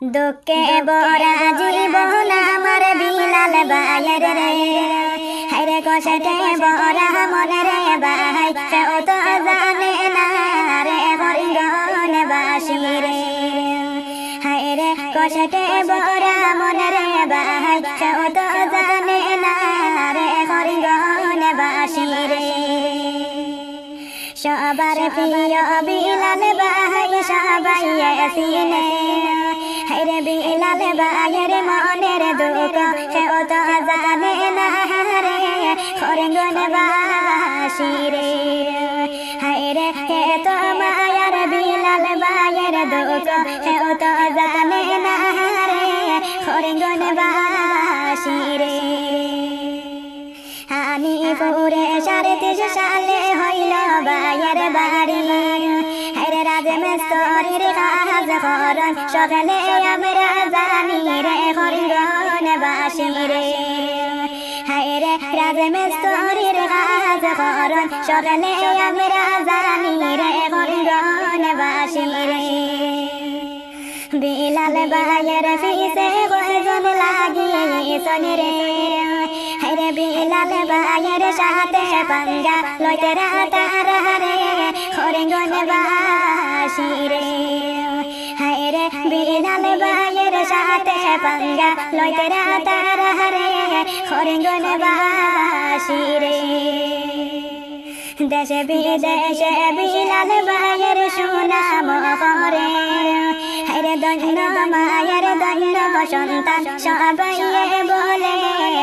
দুঃখে বরা জীবন আমার বিলাল বায়ের। রে হাইরে কষটে বরা মনে রে বাহাই সেও তো জানে না রে হরিগণ বাসি রে। হাইরে কষটে বরা মনে রে বাহাই সেও তো জানে না রে হরিগণ বাসি রে। সবার প্রিয় বিলাল বাহাই সবাই সিনে হেরে বিলাল বায়ের মনের দুঃখ সেও তো আমি পুরে সাড়ে তিন সালে হইল বায়ের বাড়ি। হেরে রাজে মেস্তরির কাজ করন সকালে আমরা জানি রে হরিগণ বাসি রে হায়রে রাজে মেস্তরির কাজ করন সকালে আমরা জানি রে হরিগণ বাসি রে বিলাল বায়ের ফিসে কয়জন লাগিয়েছেন রে হরে বিলাল বায়ের সাথে পাঙ্গা লইতে রাতারা রে হরিঙ্গন বাসি রে হরে বায়ের সাথে পাঙ্গা রাতারা রে হরিঙ্গন বাসি রে দেশে বিদেশে বিলাল বায়ের সুনাম করে হরে দৈন্য মায়ের দৈন্য সন্তান সবাই বলে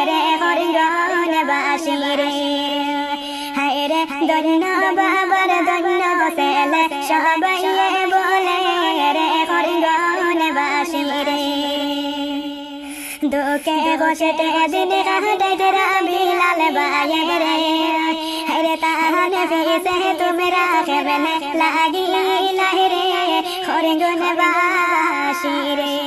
রে হরিগণ বাসি রে হরে দৈন্য বাবার দৈন্য ছেলে সবাই বলে, রে হরিগণ বাসি রে দুঃখে বসেতে দিন কাটাইতে বিলাল বায়ে রে। হরে তাহানে ফিসে তুমি রাখবে লাগি লাহি রে বাসি রে